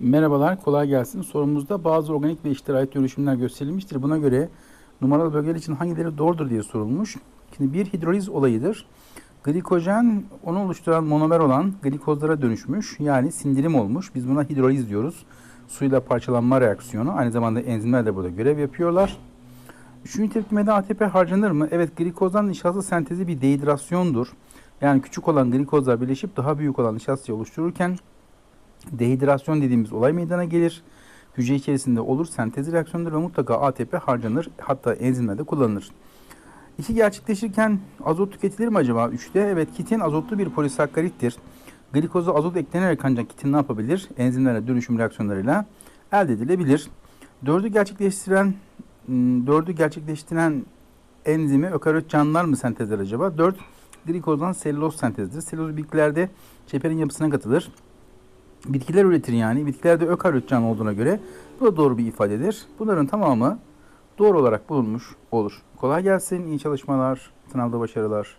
Merhabalar, kolay gelsin. Sorumuzda bazı organik ve işlere ait dönüşümler gösterilmiştir. Buna göre numaralı bölgeler için hangileri doğrudur diye sorulmuş. Şimdi bir hidroliz olayıdır. Glikojen onu oluşturan monomer olan glikozlara dönüşmüş. Yani sindirim olmuş. Biz buna hidroliz diyoruz. Suyla parçalanma reaksiyonu. Aynı zamanda enzimler de burada görev yapıyorlar. Üçüncü tepkimede ATP harcanır mı? Evet, glikozdan nişasta sentezi bir dehidrasyondur. Yani küçük olan glikozlar birleşip daha büyük olan nişastayı oluştururken dehidrasyon dediğimiz olay meydana gelir. Hücre içerisinde olur, sentez reaksiyonudur ve mutlaka ATP harcanır. Hatta enzimlerde kullanılır. İki gerçekleşirken azot tüketilir mi acaba? Üçte evet kitin azotlu bir polisakkarittir. Glikoza azot eklenerek ancak kitin ne yapabilir? Enzimlerle dönüşüm reaksiyonlarıyla elde edilebilir. Dördü gerçekleştiren hmm, dördü gerçekleştiren enzimi ökaryot canlılar mı sentezler acaba? Dört glikozdan selüloz sentezidir. Selüloz bitkilerde çeperin yapısına katılır bitkiler üretir yani. Bitkilerde ökaryot canlı olduğuna göre bu da doğru bir ifadedir. Bunların tamamı doğru olarak bulunmuş olur. Kolay gelsin, iyi çalışmalar, sınavda başarılar.